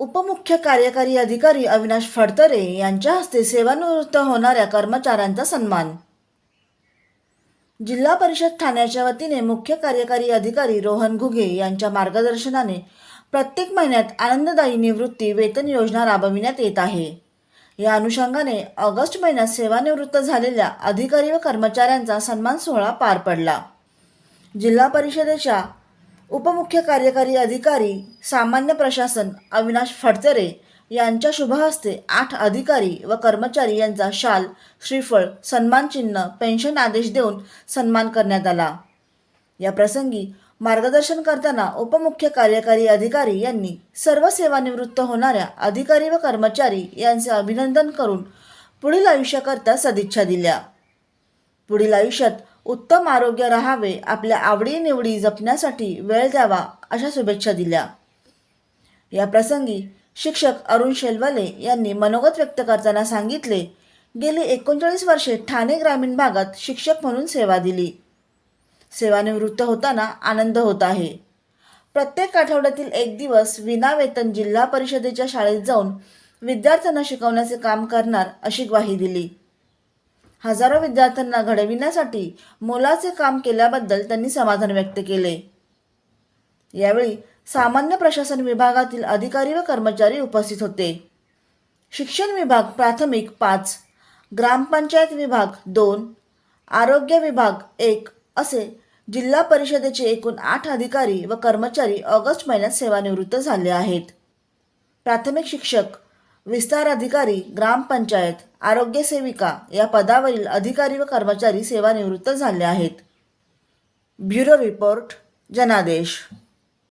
उपमुख्य कार्यकारी अधिकारी अविनाश फडतरे यांच्या हस्ते सेवानिवृत्त होणाऱ्या कर्मचाऱ्यांचा सन्मान. जिल्हा परिषद ठाण्याच्या वतीने मुख्य कार्यकारी अधिकारी रोहन घुगे यांच्या मार्गदर्शनाने प्रत्येक महिन्यात आनंददायी निवृत्ती वेतन योजना राबविण्यात येत आहे. या अनुषंगाने ऑगस्ट महिन्यात सेवानिवृत्त झालेल्या अधिकारी व कर्मचाऱ्यांचा सन्मान सोहळा पार पडला. जिल्हा परिषदेच्या उपमुख्य कार्यकारी अधिकारी सामान्य प्रशासन अविनाश फडतरे यांच्या शुभहस्ते आठ अधिकारी व कर्मचारी यांचा शाल श्रीफळ सन्मानचिन्ह पेन्शन आदेश देऊन सन्मान करण्यात आला. या प्रसंगी मार्गदर्शन करताना उपमुख्य कार्यकारी अधिकारी यांनी सर्व सेवानिवृत्त होणाऱ्या अधिकारी व कर्मचारी यांचे अभिनंदन करून पुढील आयुष्याकरता सदिच्छा दिल्या. पुढील आयुष्यात उत्तम आरोग्य राहावे आपल्या आवडीनिवडी जपण्यासाठी वेळ द्यावा अशा शुभेच्छा दिल्या. या प्रसंगी शिक्षक अरुण शेलवाले यांनी मनोगत व्यक्त करताना सांगितले गेली एकोणचाळीस वर्षे ठाणे ग्रामीण भागात शिक्षक म्हणून सेवा दिली. सेवानिवृत्त होताना आनंद होत आहे. प्रत्येक आठवड्यातील एक दिवस विनावेतन जिल्हा परिषदेच्या शाळेत जाऊन विद्यार्थ्यांना शिकवण्याचे काम करणार अशी ग्वाही दिली. हजारो विद्यार्थ्यांना घडविण्यासाठी मोलाचे काम केल्याबद्दल त्यांनी समाधान व्यक्त केले. यावेळी सामान्य प्रशासन विभागातील अधिकारी व कर्मचारी उपस्थित होते. शिक्षण विभाग प्राथमिक पाच ग्रामपंचायत विभाग दोन आरोग्य विभाग एक असे जिल्हा परिषदेचे एकूण आठ अधिकारी व कर्मचारी ऑगस्ट महिन्यात सेवानिवृत्त झाले आहेत. प्राथमिक शिक्षक विस्तार अधिकारी ग्रामपंचायत आरोग्य सेविका या पदावरील अधिकारी व कर्मचारी सेवानिवृत्त झाले आहेत. ब्युरो रिपोर्ट जनादेश.